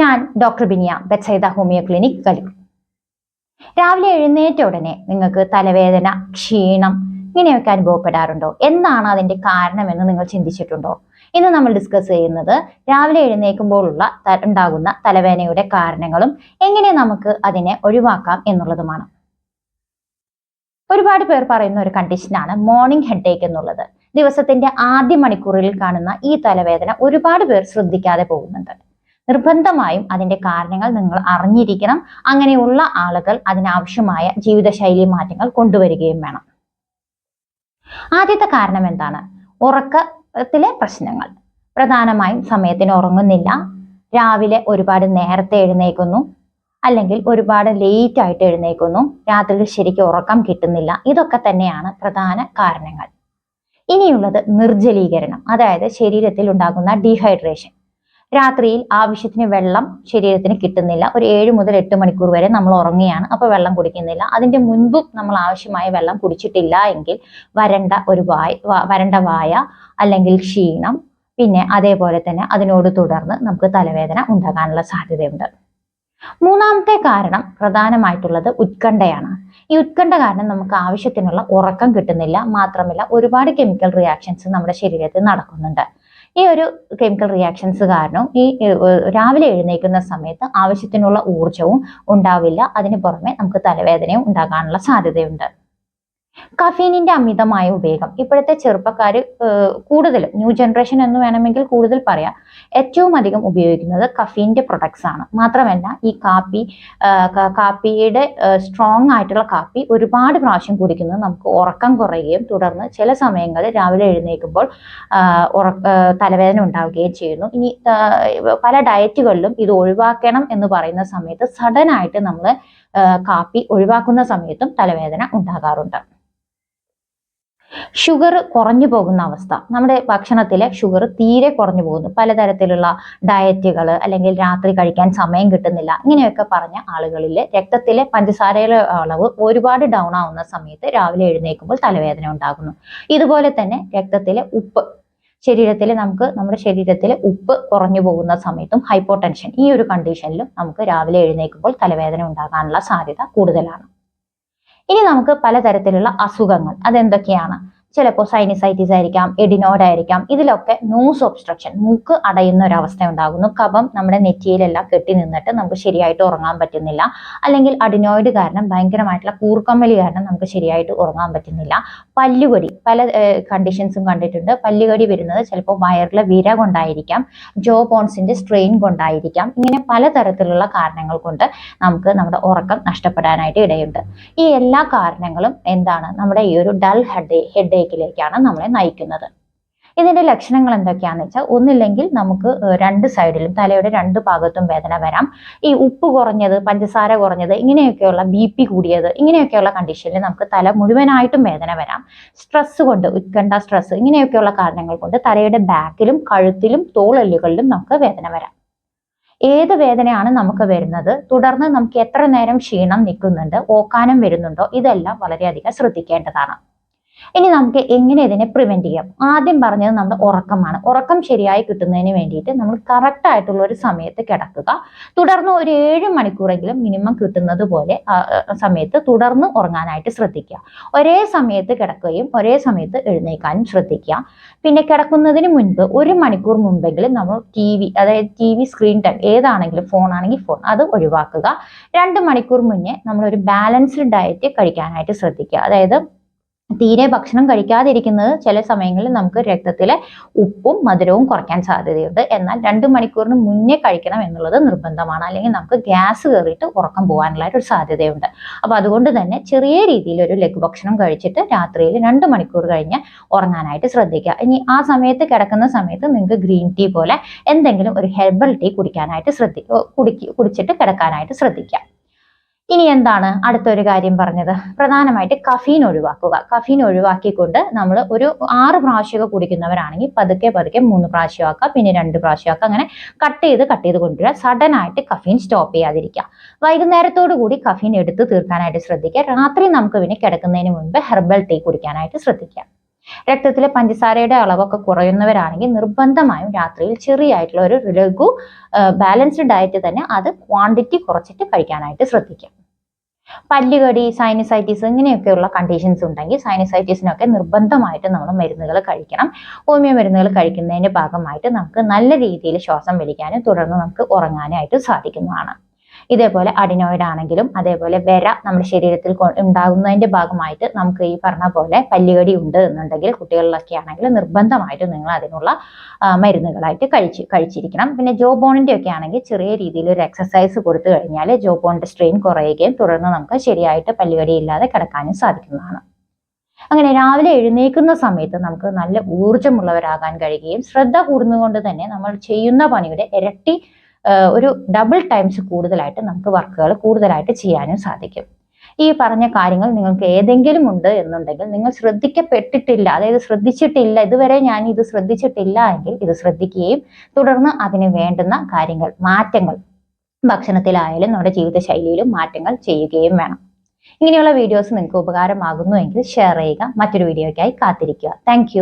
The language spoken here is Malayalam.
ഞാൻ doctor Biniya Bethsaida homeo clinic Kaloor രാവിലെ എഴുന്നേറ്റ ഉടനെ നിങ്ങൾക്ക് തലവേദന ക്ഷീണം ഇങ്ങനെയൊക്കെ അനുഭവപ്പെടാറുണ്ടോ? എന്താണ് അതിന്റെ കാരണമെന്ന് നിങ്ങൾ ചിന്തിച്ചിട്ടുണ്ടോ? ഇന്ന് നമ്മൾ ഡിസ്കസ് ചെയ്യുന്നത് രാവിലെ എഴുന്നേൽക്കുമ്പോഴുള്ള ഉണ്ടാകുന്ന തലവേദനയുടെ കാരണങ്ങളും എങ്ങനെ നമുക്ക് അതിനെ ഒഴിവാക്കാം എന്നുള്ളതുമാണ്. ഒരുപാട് പേർ പറയുന്ന ഒരു കണ്ടീഷനാണ് മോർണിംഗ് ഹെഡേക്ക് എന്നുള്ളത്. ദിവസത്തിന്റെ ആദ്യ മണിക്കൂറിൽ കാണുന്ന ഈ തലവേദന ഒരുപാട് പേർ ശ്രദ്ധിക്കാതെ പോകുന്നുണ്ട്. നിർബന്ധമായും അതിന്റെ കാരണങ്ങൾ നിങ്ങൾ അറിഞ്ഞിരിക്കണം. അങ്ങനെയുള്ള ആളുകൾ അതിനാവശ്യമായ ജീവിതശൈലി മാറ്റങ്ങൾ കൊണ്ടുവരികയും വേണം. ആദ്യത്തെ കാരണം എന്താണ്? ഉറക്കത്തിലെ പ്രശ്നങ്ങൾ. പ്രധാനമായും സമയത്തിന് ഉറങ്ങുന്നില്ല. രാവിലെ ഒരുപാട് നേരത്തെ എഴുന്നേൽക്കുന്നു. അല്ലെങ്കിൽ ഒരുപാട് ലേറ്റ് ആയിട്ട് എഴുന്നേൽക്കുന്നു. രാത്രിയിൽ ശരിക്കും ഉറക്കം കിട്ടുന്നില്ല. ഇതൊക്കെ തന്നെയാണ് പ്രധാന കാരണങ്ങൾ. ഇനിയുള്ളത് നിർജലീകരണം. അതായത് ശരീരത്തിൽ ഉണ്ടാകുന്ന ഡീഹൈഡ്രേഷൻ രാത്രിയിൽ ആവശ്യത്തിന് വെള്ളം ശരീരത്തിന് കിട്ടുന്നില്ല. ഒരു ഏഴ് മുതൽ എട്ട് മണിക്കൂർ വരെ നമ്മൾ ഉറങ്ങുകയാണ്. അപ്പോൾ വെള്ളം കുടിക്കുന്നില്ല. അതിന്റെ മുൻപും നമ്മൾ ആവശ്യമായ വെള്ളം കുടിച്ചിട്ടില്ല എങ്കിൽ വരണ്ട ഒരു വായ വരണ്ട വായ അല്ലെങ്കിൽ ക്ഷീണം പിന്നെ അതേപോലെ തന്നെ അതിനോട് തുടർന്ന് നമുക്ക് തലവേദന ഉണ്ടാകാനുള്ള സാധ്യതയുണ്ട്. മൂന്നാമത്തെ കാരണം പ്രധാനമായിട്ടുള്ളത് ഉത്കണ്ഠയാണ്. ഈ ഉത്കണ്ഠ കാരണം നമുക്ക് ആവശ്യത്തിനുള്ള ഉറക്കം കിട്ടുന്നില്ല. മാത്രമല്ല ഒരുപാട് കെമിക്കൽ റിയാക്ഷൻസ് നമ്മുടെ ശരീരത്തിൽ നടക്കുന്നുണ്ട്. ഈ ഒരു കെമിക്കൽ റിയാക്ഷൻസ് കാരണം ഈ രാവിലെ എഴുന്നേൽക്കുന്ന സമയത്ത് ആവശ്യത്തിനുള്ള ഊർജവും ഉണ്ടാവില്ല. അതിന് പുറമെ നമുക്ക് തലവേദനയും ഉണ്ടാകാനുള്ള സാധ്യതയുണ്ട്. കഫീനിന്റെ അമിതമായ ഉപയോഗം. ഇപ്പോഴത്തെ ചെറുപ്പക്കാർ കൂടുതലും ന്യൂ ജനറേഷൻ എന്ന് വേണമെങ്കിൽ കൂടുതൽ പറയാം ഏറ്റവും അധികം ഉപയോഗിക്കുന്നത് കഫീന്റെ പ്രൊഡക്ട്സ് ആണ്. മാത്രമല്ല ഈ കാപ്പി കാപ്പിയുടെ സ്ട്രോങ് ആയിട്ടുള്ള കാപ്പി ഒരുപാട് പ്രാവശ്യം കുടിക്കുന്നത് നമുക്ക് ഉറക്കം കുറയുകയും തുടർന്ന് ചില സമയങ്ങളിൽ രാവിലെ എഴുന്നേൽക്കുമ്പോൾ ഉറക്ക തലവേദന ഉണ്ടാവുകയും ചെയ്യുന്നു. ഇനി പല ഡയറ്റുകളിലും ഇത് ഒഴിവാക്കണം എന്ന് പറയുന്ന സമയത്ത് സഡൻ ആയിട്ട് നമ്മൾ കാപ്പി ഒഴിവാക്കുന്ന സമയത്തും തലവേദന ഉണ്ടാകാറുണ്ട്. ഷുഗർ കുറഞ്ഞു പോകുന്ന അവസ്ഥ. നമ്മുടെ ഭക്ഷണത്തിലെ ഷുഗർ തീരെ കുറഞ്ഞു പോകുന്നു. പലതരത്തിലുള്ള ഡയറ്റുകൾ അല്ലെങ്കിൽ രാത്രി കഴിക്കാൻ സമയം കിട്ടുന്നില്ല. ഇങ്ങനെയൊക്കെ പറഞ്ഞ ആളുകളിൽ രക്തത്തിലെ പഞ്ചസാരയുടെ അളവ് ഒരുപാട് ഡൗൺ ആവുന്ന സമയത്ത് രാവിലെ എഴുന്നേൽക്കുമ്പോൾ തലവേദന ഉണ്ടാകുന്നു. ഇതുപോലെ തന്നെ രക്തത്തിലെ ഉപ്പ് ശരീരത്തിൽ നമുക്ക് നമ്മുടെ ശരീരത്തിലെ ഉപ്പ് കുറഞ്ഞു പോകുന്ന സമയത്തും ഹൈപ്പോ ടെൻഷൻ ഈ ഒരു കണ്ടീഷനിലും നമുക്ക് രാവിലെ എഴുന്നേൽക്കുമ്പോൾ തലവേദന ഉണ്ടാകാനുള്ള സാധ്യത കൂടുതലാണ്. ഇനി നമുക്ക് പലതരത്തിലുള്ള അസുഖങ്ങൾ അതെന്തൊക്കെയാണ്? ചിലപ്പോൾ സൈനസൈറ്റിസ് ആയിരിക്കാം എഡിനോഡ് ആയിരിക്കാം. ഇതിലൊക്കെ നോസ് ഒബ്സ്ട്രക്ഷൻ മൂക്ക് അടയുന്ന ഒരു അവസ്ഥ ഉണ്ടാകുന്നു. കഫം നമ്മുടെ നെറ്റിയിലെല്ലാം കെട്ടി നിന്നിട്ട് നമുക്ക് ശരിയായിട്ട് ഉറങ്ങാൻ പറ്റുന്നില്ല. അല്ലെങ്കിൽ അഡിനോയിഡ് കാരണം ഭയങ്കരമായിട്ടുള്ള കൂർക്കമ്മലി കാരണം നമുക്ക് ശരിയായിട്ട് ഉറങ്ങാൻ പറ്റുന്നില്ല. പല്ലുകടി പല കണ്ടീഷൻസും കണ്ടിട്ടുണ്ട്. പല്ലുകടി വരുന്നത് ചിലപ്പോൾ വയറിലെ വിര കൊണ്ടായിരിക്കാം ജോ ബോൺസിന്റെ സ്ട്രെയിൻ കൊണ്ടായിരിക്കാം. ഇങ്ങനെ പലതരത്തിലുള്ള കാരണങ്ങൾ കൊണ്ട് നമുക്ക് നമ്മുടെ ഉറക്കം നഷ്ടപ്പെടാനായിട്ട് ഇടയുണ്ട്. ഈ എല്ലാ കാരണങ്ങളും എന്താണ്? നമ്മുടെ ഈ ഒരു ഡൾ ഹെഡ് ഹെഡ് ഹെഡേക്കിലേക്കാണ് നമ്മളെ നയിക്കുന്നത്. ഇതിന്റെ ലക്ഷണങ്ങൾ എന്തൊക്കെയാന്ന് വെച്ചാൽ ഒന്നില്ലെങ്കിൽ നമുക്ക് രണ്ട് സൈഡിലും തലയുടെ രണ്ട് ഭാഗത്തും വേദന വരാം. ഈ ഉപ്പ് കുറഞ്ഞത് പഞ്ചസാര കുറഞ്ഞത് ഇങ്ങനെയൊക്കെയുള്ള ബി പി കൂടിയത് ഇങ്ങനെയൊക്കെയുള്ള കണ്ടീഷനിൽ നമുക്ക് തല മുഴുവനായിട്ടും വേദന വരാം. സ്ട്രെസ് കൊണ്ട് ഉത്കണ്ഠ സ്ട്രെസ് ഇങ്ങനെയൊക്കെയുള്ള കാരണങ്ങൾ കൊണ്ട് തലയുടെ ബാക്കിലും കഴുത്തിലും തോളല്ലുകളിലും നമുക്ക് വേദന വരാം. ഏത് വേദനയാണ് നമുക്ക് വരുന്നത്? തുടർന്ന് നമുക്ക് എത്ര നേരം ക്ഷീണം നിൽക്കുന്നുണ്ട്? ഓക്കാനം വരുന്നുണ്ടോ? ഇതെല്ലാം വളരെയധികം ശ്രദ്ധിക്കേണ്ടതാണ്. ഇനി നമുക്ക് എങ്ങനെ ഇതിനെ പ്രിവെന്റ് ചെയ്യാം? ആദ്യം പറഞ്ഞത് നമ്മുടെ ഉറക്കമാണ്. ഉറക്കം ശരിയായി കിട്ടുന്നതിന് വേണ്ടിയിട്ട് നമ്മൾ കറക്റ്റ് ആയിട്ടുള്ള ഒരു സമയത്ത് കിടക്കുക. തുടർന്ന് ഒരു ഏഴ് മണിക്കൂറെങ്കിലും മിനിമം കിട്ടുന്നത് പോലെ സമയത്ത് തുടർന്ന് ഉറങ്ങാനായിട്ട് ശ്രദ്ധിക്കുക. ഒരേ സമയത്ത് കിടക്കുകയും ഒരേ സമയത്ത് എഴുന്നേൽക്കാനും ശ്രദ്ധിക്കുക. പിന്നെ കിടക്കുന്നതിന് മുൻപ് ഒരു മണിക്കൂർ മുമ്പെങ്കിലും നമ്മൾ ടി വി അതായത് ടി വി സ്ക്രീൻ ടൈം ഏതാണെങ്കിലും ഫോൺ ആണെങ്കിൽ ഫോൺ അത് ഒഴിവാക്കുക. രണ്ട് മണിക്കൂർ മുന്നേ ഒരു ബാലൻസ്ഡ് ഡയറ്റ് കഴിക്കാനായിട്ട് ശ്രദ്ധിക്കുക. അതായത് തീരെ ഭക്ഷണം കഴിക്കാതിരിക്കുന്നത് ചില സമയങ്ങളിൽ നമുക്ക് രക്തത്തിലെ ഉപ്പും മധുരവും കുറയ്ക്കാൻ സാധ്യതയുണ്ട്. എന്നാൽ രണ്ട് മണിക്കൂറിന് മുന്നേ കഴിക്കണം എന്നുള്ളത് നിർബന്ധമാണ്. അല്ലെങ്കിൽ നമുക്ക് ഗ്യാസ് കയറിയിട്ട് ഉറക്കം പോകാനുള്ള ഒരു സാധ്യതയുണ്ട്. അപ്പോൾ അതുകൊണ്ട് തന്നെ ചെറിയ രീതിയിൽ ഒരു ലഘുഭക്ഷണം കഴിച്ചിട്ട് രാത്രിയിൽ രണ്ട് മണിക്കൂർ കഴിഞ്ഞ് ഉറങ്ങാനായിട്ട് ശ്രദ്ധിക്കുക. ഇനി ആ സമയത്ത് കിടക്കുന്ന സമയത്ത് നിങ്ങൾക്ക് ഗ്രീൻ ടീ പോലെ എന്തെങ്കിലും ഒരു ഹെർബൽ ടീ കുടിക്കാനായിട്ട് കുടിക്ക് കുടിച്ചിട്ട് കിടക്കാനായിട്ട് ശ്രദ്ധിക്കുക ഇനി എന്താണ് അടുത്തൊരു കാര്യം പറഞ്ഞത്? പ്രധാനമായിട്ട് കഫീൻ ഒഴിവാക്കുക. കഫീൻ ഒഴിവാക്കിക്കൊണ്ട് നമ്മൾ ഒരു ആറ് പ്രാവശ്യമൊക്കെ കുടിക്കുന്നവരാണെങ്കിൽ പതുക്കെ പതുക്കെ മൂന്ന് പ്രാവശ്യമാക്കുക പിന്നെ രണ്ട് പ്രാവശ്യമാക്കുക അങ്ങനെ കട്ട് ചെയ്ത് കട്ട് ചെയ്ത് കൊണ്ടുവരിക സഡൻ ആയിട്ട് കഫീൻ സ്റ്റോപ്പ് ചെയ്യാതിരിക്കുക. വൈകുന്നേരത്തോടു കൂടി കഫീൻ എടുത്ത് തീർക്കാനായിട്ട് ശ്രദ്ധിക്കുക. രാത്രി നമുക്ക് പിന്നെ കിടക്കുന്നതിന് മുൻപ് ഹെർബൽ ടീ കുടിക്കാനായിട്ട് ശ്രദ്ധിക്കുക. രക്തത്തിലെ പഞ്ചസാരയുടെ അളവൊക്കെ കുറയുന്നവരാണെങ്കിൽ നിർബന്ധമായും രാത്രിയിൽ ചെറിയായിട്ടുള്ള ഒരു ലഘു ബാലൻസ്ഡ് ഡയറ്റ് തന്നെ അത് ക്വാണ്ടിറ്റി കുറച്ചിട്ട് കഴിക്കാനായിട്ട് ശ്രദ്ധിക്കാം. പല്ലുകടി സൈനസൈറ്റിസ് ഇങ്ങനെയൊക്കെയുള്ള കണ്ടീഷൻസ് ഉണ്ടെങ്കിൽ സൈനസൈറ്റിസിനൊക്കെ നിർബന്ധമായിട്ട് നമ്മൾ മരുന്നുകൾ കഴിക്കണം. ഹോമിയോ മരുന്നുകൾ കഴിക്കുന്നതിന്റെ ഭാഗമായിട്ട് നമുക്ക് നല്ല രീതിയിൽ ശ്വാസം വലിക്കാനും തുടർന്ന് നമുക്ക് ഉറങ്ങാനായിട്ട് സാധിക്കുന്നതാണ്. ഇതേപോലെ അഡിനോയിഡ് ആണെങ്കിലും അതേപോലെ വിര നമ്മുടെ ശരീരത്തിൽ ഉണ്ടാകുന്നതിന്റെ ഭാഗമായിട്ട് നമുക്ക് ഈ പറഞ്ഞ പോലെ പല്ലുകടി ഉണ്ട് എന്നുണ്ടെങ്കിൽ കുട്ടികളിലൊക്കെ ആണെങ്കിൽ നിർബന്ധമായിട്ട് നിങ്ങൾ അതിനുള്ള മരുന്നുകളായിട്ട് കഴിച്ച് കഴിച്ചിരിക്കണം. പിന്നെ ജോ ബോണിന്റെ ഒക്കെ ആണെങ്കിൽ ചെറിയ രീതിയിൽ ഒരു എക്സസൈസ് കൊടുത്തു കഴിഞ്ഞാൽ ജോ ബോണിന്റെ സ്ട്രെയിൻ കുറയുകയും തുടർന്ന് നമുക്ക് ശരിയായിട്ട് പല്ലുകടി ഇല്ലാതെ കിടക്കാനും സാധിക്കുന്നതാണ്. അങ്ങനെ രാവിലെ എഴുന്നേൽക്കുന്ന സമയത്ത് നമുക്ക് നല്ല ഊർജമുള്ളവരാകാൻ കഴിയുകയും ശ്രദ്ധ കൂടുന്നതുകൊണ്ട് തന്നെ നമ്മൾ ചെയ്യുന്ന പണിയുടെ ഇരട്ടി ഒരു ഡബിൾ ടൈംസ് കൂടുതലായിട്ട് നമുക്ക് വർക്കുകൾ കൂടുതലായിട്ട് ചെയ്യാനും സാധിക്കും. ഈ പറഞ്ഞ കാര്യങ്ങൾ നിങ്ങൾക്ക് ഏതെങ്കിലും ഉണ്ട് എന്നുണ്ടെങ്കിൽ നിങ്ങൾ ശ്രദ്ധിക്കപ്പെട്ടിട്ടില്ല അതായത് ശ്രദ്ധിച്ചിട്ടില്ല ഇതുവരെ ഞാൻ ഇത് ശ്രദ്ധിച്ചിട്ടില്ല എങ്കിൽ ഇത് ശ്രദ്ധിക്കുകയും തുടർന്ന് അതിന് വേണ്ടുന്ന കാര്യങ്ങൾ മാറ്റങ്ങൾ ഭക്ഷണത്തിലായാലും നമ്മുടെ ജീവിതശൈലിയിലും മാറ്റങ്ങൾ ചെയ്യുകയും വേണം. ഇങ്ങനെയുള്ള വീഡിയോസ് നിങ്ങൾക്ക് ഉപകാരമാകുന്നു എങ്കിൽ ഷെയർ ചെയ്യുക മറ്റൊരു വീഡിയോയ്ക്കായി കാത്തിരിക്കുക. താങ്ക്